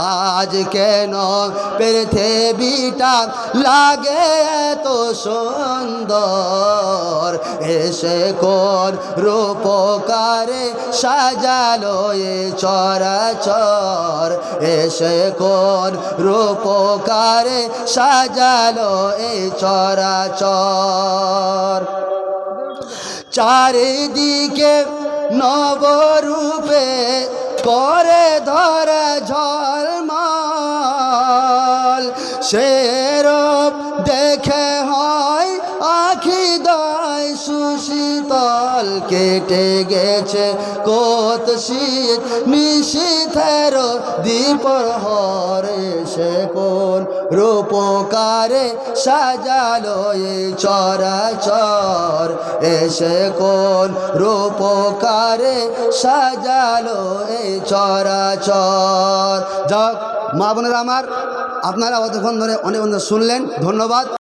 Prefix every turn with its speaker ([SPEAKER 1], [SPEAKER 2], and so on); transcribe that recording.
[SPEAKER 1] আজ কেন পৃথিবীটা লাগে এত সুন্দর? এসে কোন রূপকারে সাজালো এ চরাচর। এসে কোন রূপকারে সাজালো এই চরাচর। চারিদিকে নবরূপে করে ধরে ঝলমাল। সেরব দেখে হয় আখি দয় সুশীতল কেটে গেছে কোত শীত। নিশীথের দীপর হরে সে কোন রূপকারে সাজালো এই চরাচর। এসে কোন রূপকারে সাজালো এই চরাচর। যাক, মা বোনেরা আমার, আপনারা অতক্ষণ ধরে অনেক অনেক শুনলেন, ধন্যবাদ।